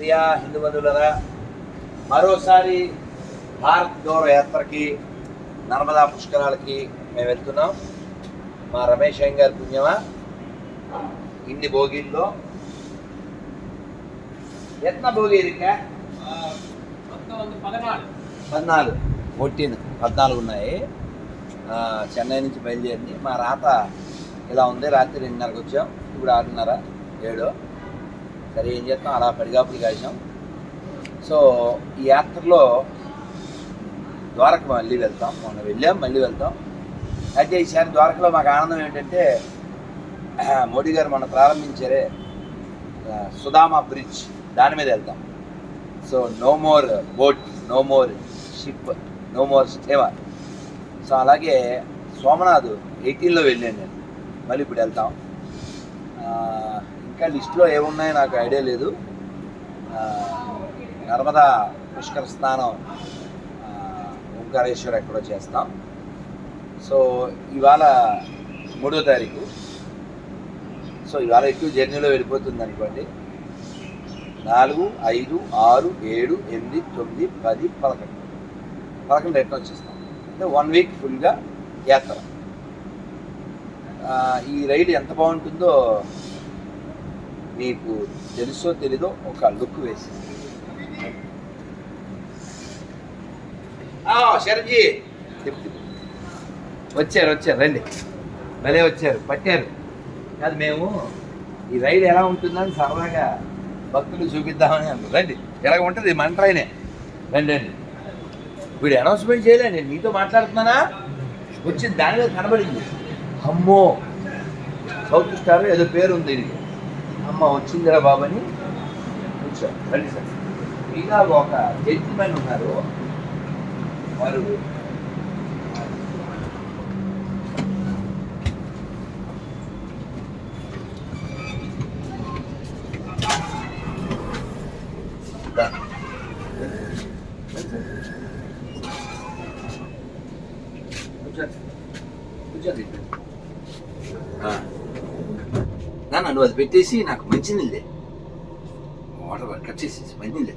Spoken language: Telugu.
ప్రియా హిందూ బంధువులరా మరోసారి భారత్ గౌరవ యాత్రకి నర్మదా పుష్కరాలకి మేము వెళ్తున్నాం మా రమేష్ అయ్య గారి పుణ్యమా ఇన్ని భోగిల్లో ఎత్న భోగి ఇరిక மொத்தம் வந்து பதினாலு పద్నాలుగు ఫోర్టీన్ పద్నాలుగు ఉన్నాయి ఆ, చెన్నై నుంచి బయలుదేరింది మా రాత ఇలా ఉంది రాత్రి రెండున్నరకు వచ్చాం ఇప్పుడు ఆరున్నర ఏడు సరే ఏం చేస్తాం? అలా పడిగాపులు కాసాం సో ఈ యాత్రలో ద్వారక మళ్ళీ వెళ్తాం. మొన్న వెళ్ళాం మళ్ళీ వెళ్తాం. అయితే ఈసారి ద్వారకలో మాకు ఆనందం ఏంటంటే మోడీ గారు మనం ప్రారంభించారే సుధామా బ్రిడ్జ్. దాని మీద వెళ్తాం. So no more boat no more ship no more steamer so అలాగే సోమనాథ్ ఎయిటీన్లో వెళ్ళాను నేను. మళ్ళీ ఇప్పుడు వెళ్తాం. ఇంకా లిస్టులో ఏమున్నాయో నాకు ఐడియా లేదు. నర్మదా పుష్కర స్నానం ఆ, ఓంకారేశ్వర్ ఎక్కడో చేస్తాం. సో ఇవాళ మూడో తారీఖు. సో ఇవాళ ఎక్కువ జర్నీలో వెళ్ళిపోతుంది అనుకోండి. నాలుగు ఐదు ఆరు ఏడు ఎనిమిది తొమ్మిది పది పదకొండు. పదకొండు ఎట్లా వచ్చేస్తాం? అంటే వన్ వీక్ ఫుల్గా యాత్ర. ఈ రైడ్ ఎంత బాగుంటుందో మీకు తెలుసో తెలీదో ఒక లుక్ వేసి. శరణ్జీ. వచ్చారు వచ్చారు రండి. భలే వచ్చారు పట్టారు. కాదు మేము ఈ రైడ్ ఎలా ఉంటుందని సరదాగా భక్తులు చూపిద్దామని అన్నారు. రండి ఎలాగ ఉంటుంది? మన ట్రైనే. రండి రండి. వీడు అనౌన్స్మెంట్ చేయలేదు నేను నీతో మాట్లాడుతున్నానా? వచ్చింది దానిలో కనబడింది. అమ్మో! సౌత్ స్టార్ ఏదో పేరు ఉంది దీనికి. అమ్మ వచ్చిందిరా బాబని అని కూర్చో రండి సార్ ఇంకా ఒక జడ్జిమెన్ ఉన్నారు వారు దా. కూర్చోండి. కూర్చోండి. ఆ. నువ్వు అది పెట్టేసి నాకు మంచినీళ్ళే వాటర్ కట్ చేసేసి మంచినీళ్ళే